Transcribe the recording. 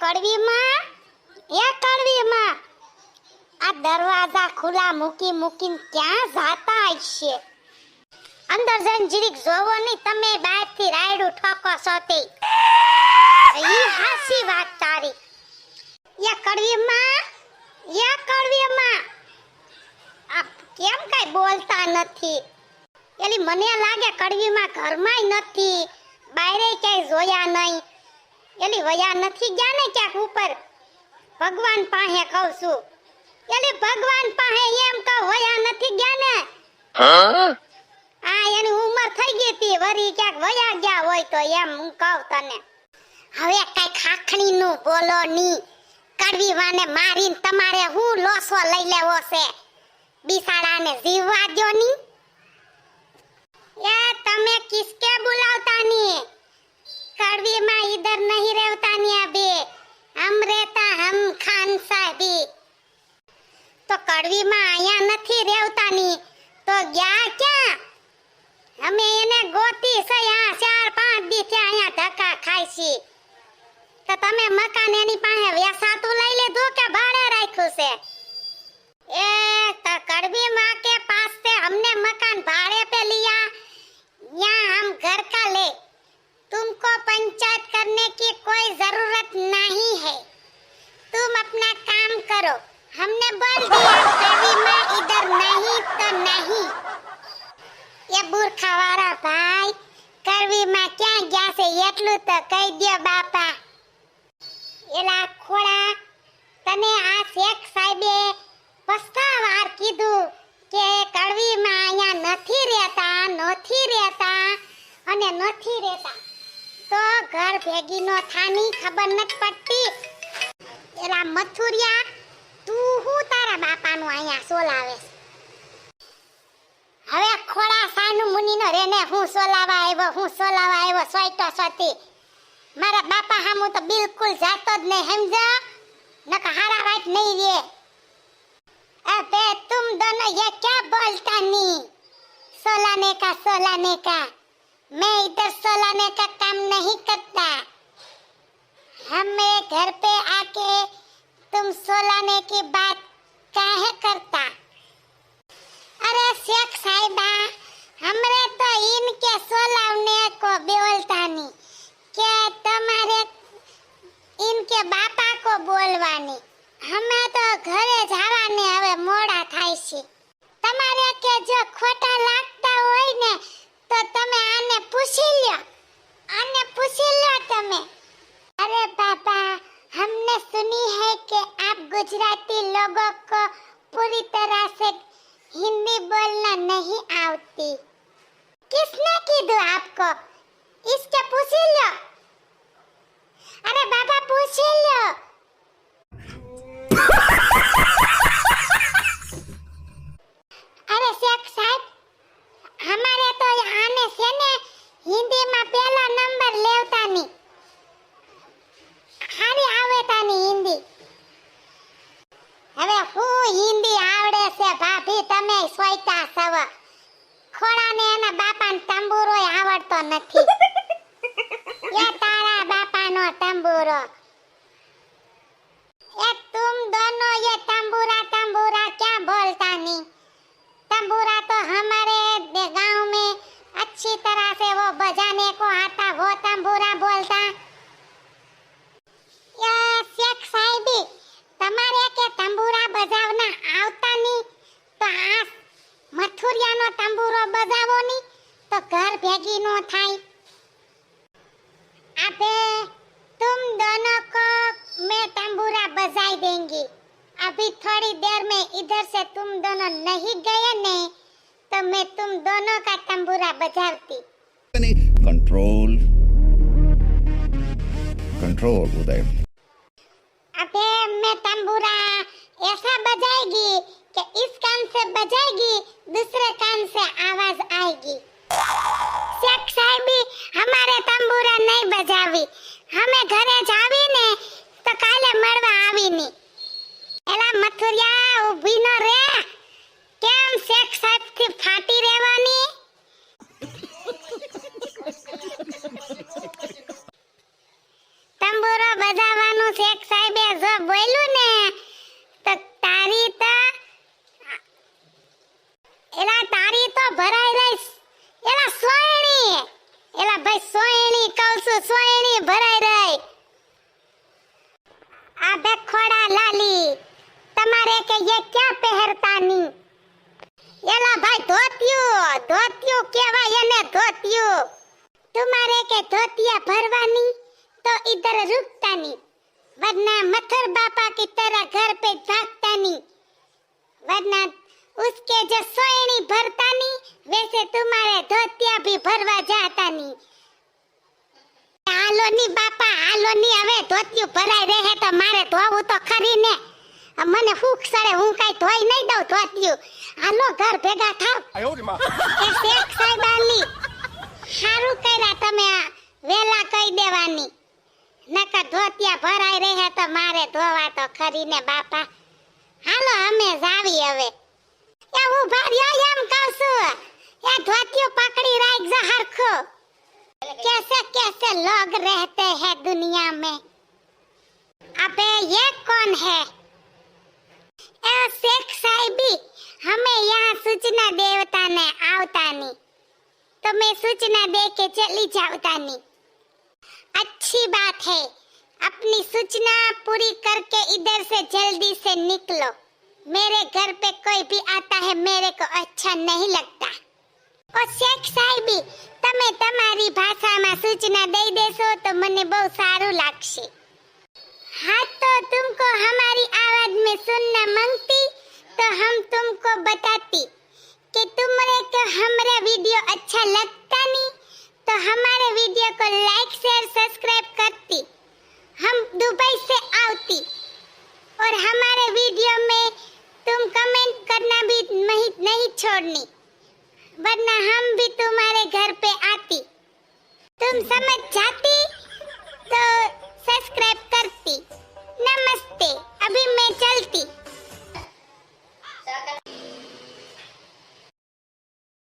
કડવીમાં? એ કડવીમાં? આ દરવાજા ખુલ્લા મૂકી મૂકીને ક્યાં જાતા હશે? અંદર જઈને જીરીક જોવો નહીં, તમે બહારથી રાયડું ઠોકો છો તે. ઈ હાસી વાત તારી. એ કડવીમાં? એ કડવીમાં? આ કેમ કઈ બોલતા નથી? એલી મને લાગે કડવીમાં ઘરમાંય નથી બાયરે ક્યાંય જોયા નહીં. એલી વયા નથી ગયા ને ક્યાંક ઉપર? ભગવાન પાસે કહું છું. એલી ભગવાન પાસે એમ કહું, વયા નથી ગયા ને? હા એની ઉંમર થઈ ગઈ હતી, વરી ક્યાંક વયા ગયા હોય તો એમ હું કહું તને. હવે કઈ ખાખણી નું બોલો ની. કડવી વાને મારીને તમારે હું લોસો લઈ લેવો છે? બિસાડાને જીવવા દ્યો ની. એ તમે ચાર, પાંચ દી થી અહીંયા ધક્કા છે. તો તમે મકાન એની પાસે વેસાતું લઈ લીધું કે ભાડે રાખ્યું છે? એ, તો કડવી માં બુરખાવાળા ભાઈ, કરવીમાં ક્યાં ગયા છે એટલું તો કહી દો બાપા. એલા ખોળા, તને આ શેખ સાહેબે પસ્તાવાર કીધું કે કડવીમાં અહીંયા નથી રહેતા નથી રહેતા અને નથી રહેતા. તો ઘર ભેગી નો થાની ખબર નથી પડતી. એલા મથુરિયા, તું હું તારા બાપ હું સોલાવા આવ્યો હું સોલાવા આવ્યો સોયટો સોતી મારા બાપા હામું તો બિલકુલ જાતો જ નહીં સમજા નકા હારા વાત નહીં રે अबे तुम दोनों ये क्या बोलता नहीं सोलाने का सोलाने का मैं इधर सोलाने का काम नहीं करता हमें घर पे आके तुम सोलाने की बात काहे करता अरे शेख साहिबा हमरे तो इनके सोलाने को बोलता नहीं क्या तुम्हारे इनके बापा को बोलवानी અમે તો ઘરે જવાને હવે મોડા થાય છે તમારે કે જો ખોટા લાગતા હોય ને તો તમે આને પૂછી લ્યો આને પૂછી લ્યો તમે अरे पापा हमने सुनी है कि आप गुजराती लोगों को पूरी तरह से हिंदी बोलना नहीं आती किसने कीधु आपको इसके पूछी लो બાપાનો તંબુરો ये तुम दोनों ये तंबूरा तंबूरा क्या बोलता नहीं तंबूरा तो हमारे दे- गांव में अच्छी तरह से वो बजाने को आता वो तंबूरा बोलता ये शेख साहिबी તમારે કે તંબુરા બજાવના આવતા નહીં તો આ મથુરિયાનો તંબુરો બજાવો નહીં તો ઘર ભેગી નો થાય अबे तुम दोनों को मैं तंबूरा बजाई देंगी। अभी थोड़ी देर में इधर से तुम दोनों नहीं गए ने तो मैं तुम दोनों का तंबूरा बजावती। कंट्रोल कंट्रोल उदय। अबे मैं तंबूरा ऐसा बजाएगी कि इस कान से बजाएगी दूसरे कान से आवाज़ आएगी। शेख साहिबी हमारे तंबूरा नहीं बजावी। અમે ઘરે જ આવીને તો કાલે મળવા આવીની. એલા મથુરિયા ઊભી ન રે. એલા ભાઈ સોયણી કહું સોયણી ભરાઈ રહી. આ બે ખોડા લાલી, તમારે કે યે ક્યાં પહેરતાની? એલા ભાઈ ધોતિયું ધોતિયું કેવાય એને ધોતિયું. તમારે કે ધોતિયા ભરવાની? તો ઇધર રૂકતાની વરના મથર બાપા કી તરહ ઘર પે ભાગતાની વરના उसके जो सोयणी भरतानी वैसे तुम्हारे धोतिया भी भरवा जातानी હાલો ની બાપા હાલો ની હવે ધોતિયું ભરાઈ રહે તો મારે ધોવું તો ખરી ને. મને ફૂક સડે હું કઈ ધોઈ નહીં દઉં ધોતિયું. હાલો ઘર ભેગા થાવ. એ શેખ સાહેબ આલી. સારું કર્યા તમે આ વેલા કહી દેવાની. નકર ધોતિયા ભરાઈ રહે તો મારે ધોવા તો ખરીને બાપા. હાલો અમે જાવી હવે. એ ઉભા રહ્યો એમ કહું છું એ ધોતિયું પકડી રાખજો હરખો कैसे कैसे लोग रहते हैं दुनिया में अबे ये कौन है ए शेख साहिबी हमें यहाँ सूचना देवता ने आवता नहीं तो मैं सूचना दे के चली जावता नहीं अच्छी बात है अपनी सूचना पूरी करके इधर से जल्दी से निकलो मेरे घर पे कोई भी आता है मेरे को अच्छा नहीं लगता ઓ શેખ સાહેબી તમે તમારી ભાષામાં સૂચના દઈ દેશો તો મને બહુ સારું લાગશે हाँ तो तुमको हमारी आवाज में सुनना मांगती तो हम तुमको बताती कि तुमरे को हमारा वीडियो अच्छा लगता नहीं तो हमारे वीडियो को लाइक शेयर सब्सक्राइब करती हम दुबई से आती और हमारे वीडियो में तुम कमेंट करना भी नहीं नहीं छोड़नी वरना हम भी तुम्हारे घर पे आती तुम समझ जाती